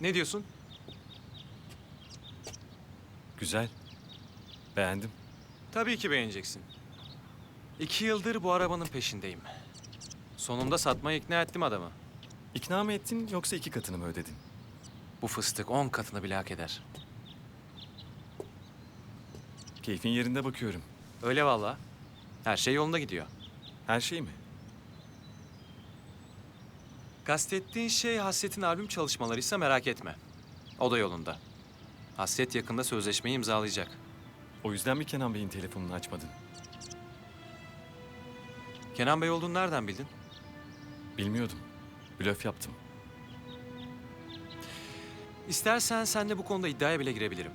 Ne diyorsun? Güzel. Beğendim. Tabii ki beğeneceksin. İki yıldır bu arabanın peşindeyim. Sonunda satmaya ikna ettim adamı. İkna mı ettin yoksa iki katını mı ödedin? Bu fıstık on katını bile hak eder. Keyfin yerinde bakıyorum. Öyle valla. Her şey yolunda gidiyor. Her şey mi? Kastettiğin şey Hasret'in albüm çalışmalarıysa merak etme. O da yolunda. Hasret yakında sözleşmeyi imzalayacak. O yüzden mi Kenan Bey'in telefonunu açmadın? Kenan Bey olduğunu nereden bildin? Bilmiyordum. Blöf yaptım. İstersen senle bu konuda iddiaya bile girebilirim.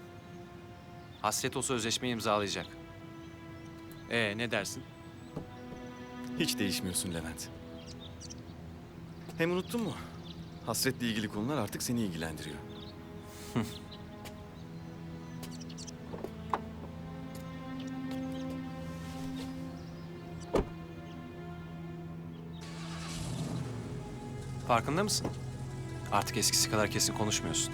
Hasret o sözleşmeyi imzalayacak. Ee ne dersin? Hiç değişmiyorsun Levent. Hem unuttun mu? Hasretle ilgili konular artık seni ilgilendiriyor. Farkında mısın? Artık eskisi kadar kesin konuşmuyorsun.